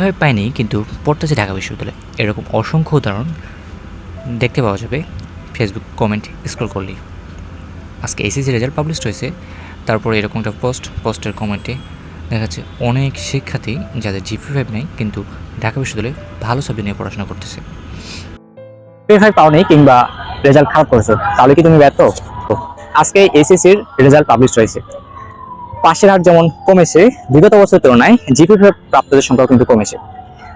Five পায়নি কিন্তু পড়তেছে ঢাকা বিশ্ববিদ্যালয়। এরকম অসংখ্য উদাহরণ দেখতে পাওয়া যাবে ফেসবুক কমেন্ট স্ক্রল করলেই। আজকে এসএসসি রেজাল্ট পাবলিশ হয়েছে, তারপরে এরকম একটা পোস্ট পোস্টের কমেন্টে দেখা যাচ্ছে অনেক শিক্ষার্থী যাদের জিপি ফাইভ নেই, কিন্তু ঢাকা বিশ্ববিদ্যালয়ে ভালো সাবজেক্ট নিয়ে পড়াশোনা করতেছে। ফাইভ কিংবা রেজাল্ট খারাপ করেছ, তাহলে কি তুমি ব্যর্থ? আজকে এসএসসির রেজাল্ট পাবলিশ হয়েছে। পাশের হার যেমন কমেছে, বিগত বছরের তুলনায় জিপি ফাইভ প্রাপ্তদের সংখ্যাও কিন্তু কমেছে।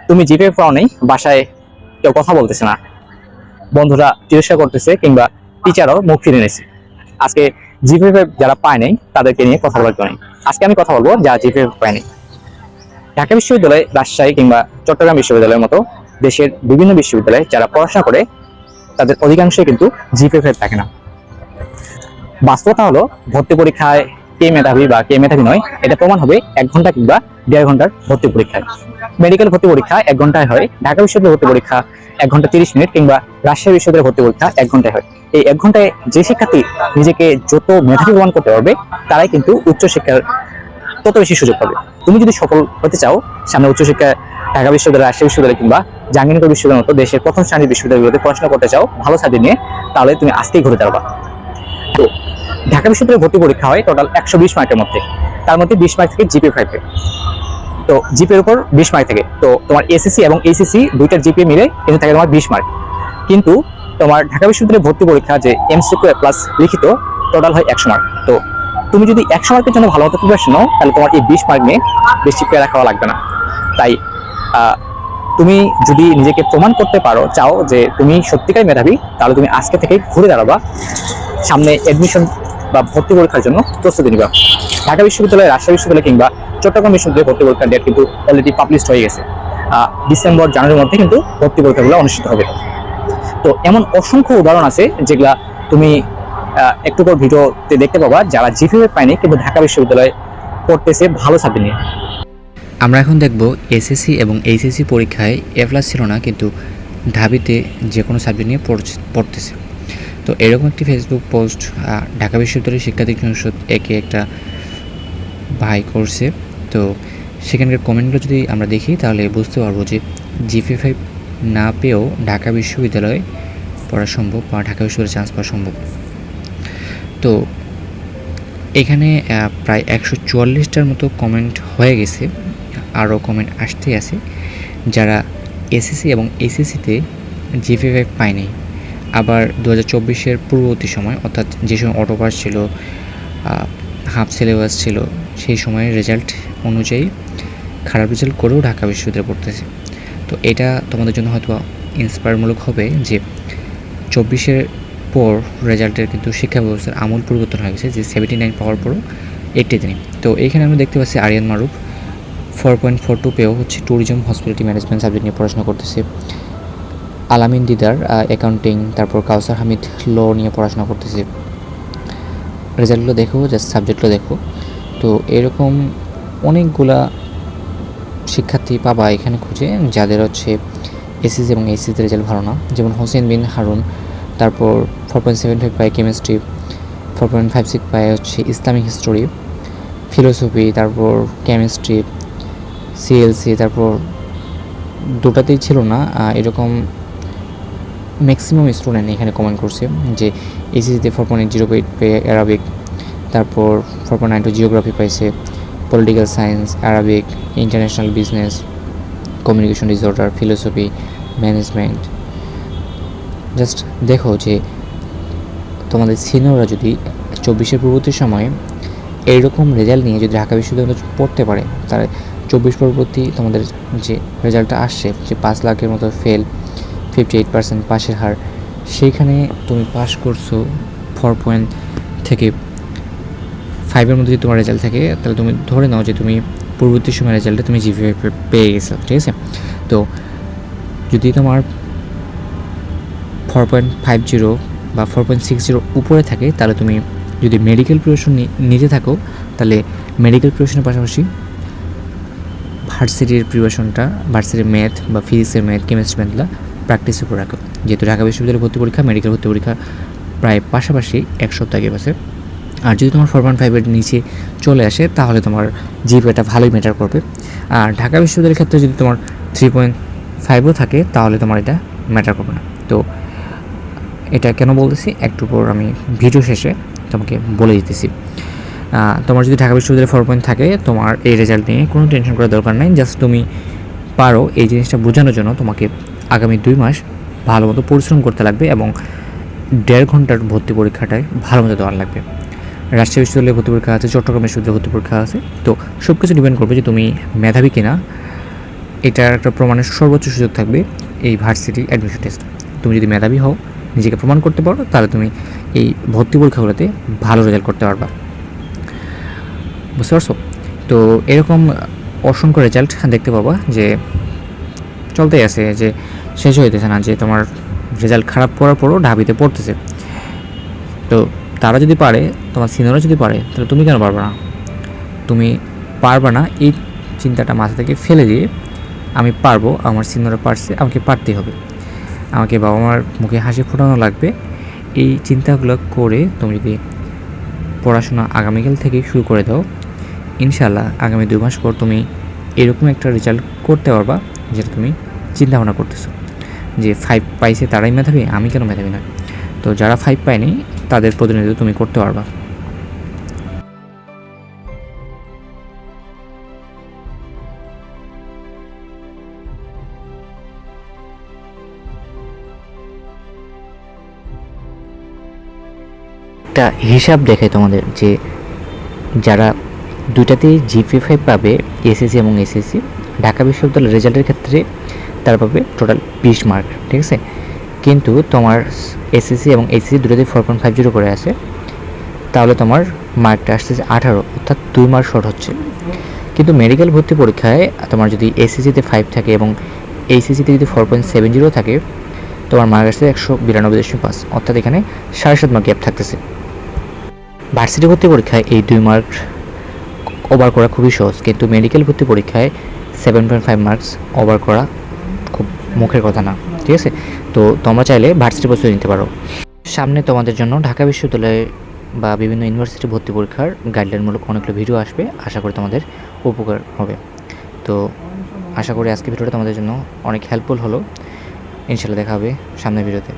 তুমি জিপি পাও নেই, বাসায় কেউ কথা বলতেছে না। বন্ধুরা তিরস্কার করতেছে কিংবা টিচারও মুখ ফিরে নিয়েছে। আজকে জিপি ফাইভ যারা পায় নাই, তাদেরকে নিয়ে কথা বলার কেউ নেই। আজকে আমি কথা বলব যারা জিপি ফাইভ পায় নাই। ঢাকা বিশ্ববিদ্যালয়, রাজশাহী কিংবা চট্টগ্রাম বিশ্ববিদ্যালয়ের মতো দেশের বিভিন্ন বিশ্ববিদ্যালয়ে যারা পড়াশোনা করে, তাদের অধিকাংশই কিন্তু জিপে ফের থাকে না। বাস্তবতা হলো, ভর্তি পরীক্ষায় কে মেধাবী বা কে মেধাবী নয়, এটা প্রমাণ হবে এক ঘণ্টা কিংবা দেড় ঘণ্টার ভর্তি পরীক্ষায়। মেডিকেল ভর্তি পরীক্ষা এক ঘন্টায় হয়, ঢাকা বিশ্ববিদ্যালয় ভর্তি পরীক্ষা এক ঘণ্টা তিরিশ মিনিট কিংবা রাজশাহী বিশ্ববিদ্যালয় ভর্তি পরীক্ষা এক ঘন্টায় হয়। এই এক ঘন্টায় যে শিক্ষার্থী নিজেকে যত মেধাবী প্রমাণ করতে পারবে, তারাই কিন্তু উচ্চশিক্ষার তত বেশি সুযোগ পাবে। তুমি যদি সফল হতে চাও, সামনে উচ্চশিক্ষা ঢাকা বিশ্ববিদ্যালয়, রাজশাহী বিশ্ববিদ্যালয় কিংবা জাহাঙ্গীরনগর বিশ্ববিদ্যালয়ের মতো দেশের প্রথম শ্রেণির বিশ্ববিদ্যালয়গুলোতে পড়াশোনা করতে চাও, ভালো সাবজেক্ট নিয়ে, তাহলে তুমি আজকেই ঘুরে দাঁড়াবা। তো ঢাকা বিশ্ববিদ্যালয়ে ভর্তি পরীক্ষা হয় টোটাল একশো বিশ মার্কের মধ্যে। তার মধ্যে বিশ মার্ক থেকে জিপি ফাইভে তো জিপের উপর বিশ মার্ক থেকে। তো তোমার এসএসসি এবং এইচএসসি দুইটার জিপি মিলে কিন্তু থাকে তোমার বিশ মার্ক কিন্তু তোমার ঢাকা বিশ্ববিদ্যালয়ে ভর্তি পরীক্ষা যে এমসিকিউ প্লাস লিখিত টোটাল হয় একশো মার্ক তো তুমি যদি একশো মার্কের জন্য ভালো মতো প্রিপারেশন নাও, তাহলে তোমার এই বিশ মার্ক নিয়ে বেশি প্যারা খাওয়া লাগবে না। তাই তুমি যদি নিজেকে প্রমাণ করতে পারো, চাও যে তুমি সত্যিকার মেধাবী, তাহলে তুমি আজকে থেকে ঘুরে দাঁড়াবা। সামনে এডমিশন বা ভর্তি পরীক্ষার জন্য প্রস্তুতি নিবা। ঢাকা বিশ্ববিদ্যালয় রাজশাহী বিশ্ববিদ্যালয় কিংবা চট্টগ্রাম বিশ্ববিদ্যালয়ে ভর্তি পরীক্ষার ডেট কিন্তু অলরেডি পাবলিশ হয়ে গেছে। ডিসেম্বর জানুয়ারির মধ্যে কিন্তু ভর্তি পরীক্ষাগুলো অনুষ্ঠিত হবে। তো এমন অসংখ্য উদাহরণ আছে যেগুলা তুমি একটু পর ভিডিওতে দেখতে পাবা যারা জিপিএ পায়নি কিন্তু ঢাকা বিশ্ববিদ্যালয়ে পড়তেছে ভালো সাবজেক্ট নিয়ে। আমরা এখন দেখব এসএসসি এবং এইচএসসি পরীক্ষায় এ প্লাস ছিল না কিন্তু ঢাবিতে যে কোনো সাবজেক্ট নিয়ে পড়তেছে। তো এরকম একটি ফেসবুক পোস্ট ঢাকা বিশ্ববিদ্যালয়ের শিক্ষার্থী সংসদ একে একটা ভাই করছে। তো সেখানকার কমেন্টগুলো যদি আমরা দেখি, তাহলে বুঝতে পারব যে জিপি ফাইভ না পেয়েও ঢাকা বিশ্ববিদ্যালয়ে পড়া সম্ভব বা ঢাকা বিশ্ববিদ্যালয়ে চান্স পাওয়া সম্ভব। তো এখানে প্রায় একশো চুয়াল্লিশটার মতো কমেন্ট হয়ে গেছে, আরও কমেন্ট আসতেই আছে, যারা এসএসসি এবং এসএসসিতে জিপি ফাইভ পায়নি। আবার দু হাজার চব্বিশের পূর্ববর্তী সময়, অর্থাৎ যে সময় অটো পাস ছিল হাফ সিলেবাস ছিল, সেই সময়ের রেজাল্ট অনুযায়ী খারাপ রেজাল্ট করেও ঢাকা বিশ্ববিদ্যালয়ে পড়তেছে। তো এটা তোমাদের জন্য হয়তো ইন্সপায়ারমূলক হবে যে চব্বিশের পর রেজাল্টের কিন্তু শিক্ষা ব্যবস্থার আমূল পরিবর্তন হয়ে গেছে, যে সেভেন্টি নাইন পাওয়ার পরও এইটিতে নেই তো এইখানে আমরা দেখতে পাচ্ছি Ariyan Maruf four point four two পেয়েও হচ্ছে ট্যুরিজম হসপিটালিটি ম্যানেজমেন্ট সাবজেক্ট নিয়ে পড়াশোনা করতেছে। আলামিন দিদার অ্যাকাউন্টিং তারপর কাউসার হামিদ ল নিয়ে পড়াশোনা করতেছে। রেজাল্টগুলো দেখো জাস্ট সাবজেক্টগুলো দেখো। তো এরকম অনেকগুলা শিক্ষার্থী পাবা এখানে খুঁজে, যাদের হচ্ছে এসএসসি এবং এইচএসসি রেজাল্ট ভালো না। যেমন হোসেন বিন হারুন, তারপর ফোর পয়েন্ট সেভেন ফাইভ পায় chemistry four point five six পায় হচ্ছে ইসলামিক হিস্টোরি ফিলোসফি তারপর কেমিস্ট্রি সিএলসি তারপর দুটাতেই ছিল না। এরকম ম্যাক্সিমাম স্টুডেন্ট এখানে কমেন্ট করছে যে এসিসিতে ফোর পয়েন্ট জিরো এইট পেয়ে অ্যারাবিক তারপর four point nine two geography পাইছে political science Arabic international business communication disorder philosophy management just দেখো যে তোমাদের সিনিয়ররা যদি চব্বিশের পূর্ববর্তী সময়ে এইরকম রেজাল্ট নিয়ে যদি ঢাকা বিশ্ববিদ্যালয়ে পড়তে পারে, তাহলে চব্বিশ পরবর্তী তোমাদের যে রেজাল্টটা আসছে, যে পাঁচ লাখের মতো ফেল ফিফটি এইট পার্সেন্ট পাশের হার। সেইখানে তুমি পাস করছ ফোর পয়েন্ট থেকে ফাইভের মধ্যে যদি তোমার রেজাল্ট থাকে, তাহলে তুমি ধরে নাও যে তুমি পূর্ববর্তী সময় রেজাল্টে তুমি জিপি পেয়ে গেছো, ঠিক আছে? তো যদি তোমার ফোর পয়েন্ট ফাইভ জিরো বা ফোর পয়েন্ট সিক্স জিরো উপরে থাকে, তাহলে তুমি যদি মেডিকেল প্রিপারেশন নিতে থাকো, তাহলে মেডিকেল প্রিপারেশনের পাশাপাশি ভার্সিটির প্রিপারেশনটা ভার্সিটির ম্যাথ বা ফিজিক্সের ম্যাথ কেমিস্ট্রি ম্যাথগুলো প্র্যাকটিসের উপর রাখো। যেহেতু ঢাকা বিশ্ববিদ্যালয় ভর্তি পরীক্ষা মেডিকেল ভর্তি পরীক্ষা প্রায় পাশাপাশি এক সপ্তাহ আগে পাশে আর যদি তোমার ফোর পয়েন্ট ফাইভের নিচে চলে আসে, তাহলে তোমার জিপিএটা ভালোই ম্যাটার করবে। আর ঢাকা বিশ্ববিদ্যালয়ের ক্ষেত্রে যদি তোমার থ্রি পয়েন্ট ফাইভও থাকে, তাহলে তোমার এটা ম্যাটার করবে না। তো এটা কেন বলতেছি? একটু পর আমি ভিডিও শেষে তোমাকে বলে দিতেছি। তোমার যদি ঢাকা বিশ্ববিদ্যালয়ে ফোর পয়েন্ট থাকে, তোমার এই রেজাল্ট নিয়ে কোনো টেনশন করার দরকার নেই। জাস্ট তুমি পারো এই জিনিসটা বোঝানোর জন্য তোমাকে আগামী দুই মাস ভালো মতো পরিশ্রম করতে লাগবে এবং দেড় ঘণ্টার ভর্তি পরীক্ষাটায় ভালো মতো দেওয়ার লাগবে। রাজশাহী বিশ্ববিদ্যালয়ে ভর্তি পরীক্ষা আছে, চট্টগ্রাম বিশ্ববিদ্যালয়ে ভর্তি পরীক্ষা আছে। তো সব কিছু ডিপেন্ড করবে যে তুমি মেধাবী কিনা। এটার একটা প্রমাণের সর্বোচ্চ সুযোগ থাকবে এই ভার্সিটি অ্যাডমিশন টেস্ট তুমি যদি মেধাবী হও, নিজেকে প্রমাণ করতে পারো, তাহলে তুমি এই ভর্তি পরীক্ষাগুলোতে ভালো রেজাল্ট করতে পারবা। বুঝতে পারছ? তো এরকম অসংখ্য রেজাল্ট দেখতে পাবা যে চলতেই আছে যে শেষ হইতেছে না, যে তোমার রেজাল্ট খারাপ করার পরও ঢাবিতে পড়তেছে। তো তারা যদি পারে, তোমার সিনিয়ররা যদি পারে, তাহলে তুমি কেন পারবে না? তুমি পারবে না, এই চিন্তাটা মাথা থেকে ফেলে দিয়ে আমি পারব, আমার সিনিয়ররা পারছে, আমাকে পারতেই হবে। আমাকে বাবা মার মুখে হাসি ফোটানো লাগবে। এই চিন্তাগুলো করে তুমি যদি পড়াশোনা আগামীকাল থেকে শুরু করে দাও ইনশাল্লাহ আগামী দুই মাস পর তুমি এরকম একটা রেজাল্ট করতে পারবা, যেটা তুমি চিন্তা ভাবনা করতেছো। যে ফাইভ পাইছে তারাই মেধাবী, আমি কেন মেধাবী নয় তো যারা ফাইভ পায়নি, তাদের প্রতিনিধিত্ব তুমি করতে পারবা। একটা হিসাব দেখে তোমাদের যে যারা দুইটাতেই জিপি ফাইভ পাবে এসএসসি এবং এসএসসি ঢাকা বিশ্ববিদ্যালয়ের রেজাল্টের ক্ষেত্রে তারা পাবে টোটাল বিশ মার্ক ঠিক আছে? কিন্তু তোমার এসএসসি এবং এসএসসি দুটোতেই ফোর পয়েন্ট ফাইভ জিরো করে আছে। তাহলে তোমার মার্কটা আসতেছে আঠারো, অর্থাৎ দুই মার্ক শর্ট হচ্ছে। কিন্তু মেডিকেল ভর্তি পরীক্ষায় তোমার যদি এসএসসিতে ফাইভ থাকে এবং এইচএসসিতে যদি ফোর পয়েন্ট সেভেন জিরো থাকে, তোমার মার্ক আসছে একশো বিরানব্বই দশমিক পাঁচ, অর্থাৎ এখানে সাড়ে সাত মার্ক গ্যাপ থাকতেছে। ভার্সিটি ভর্তি পরীক্ষায় এই দুই মার্ক ওভার করা খুবই সহজ, কিন্তু মেডিকেল ভর্তি পরীক্ষায় seven point five marks over করা মুখের কথা না, ঠিক আছে? তো তোমরা চাইলে ভার্সিটি প্রস্তুতি নিতে পারো। সামনে তোমাদের জন্য ঢাকা বিশ্ববিদ্যালয়ে বা বিভিন্ন ইউনিভার্সিটি ভর্তি পরীক্ষার গাইডলাইনমূলক অনেকগুলো ভিডিও আসবে, আশা করি তোমাদের উপকার হবে। তো আশা করি আজকে ভিডিওটা তোমাদের জন্য অনেক হেল্পফুল হলো। ইনশাল্লাহ দেখা হবে সামনের ভিডিওতে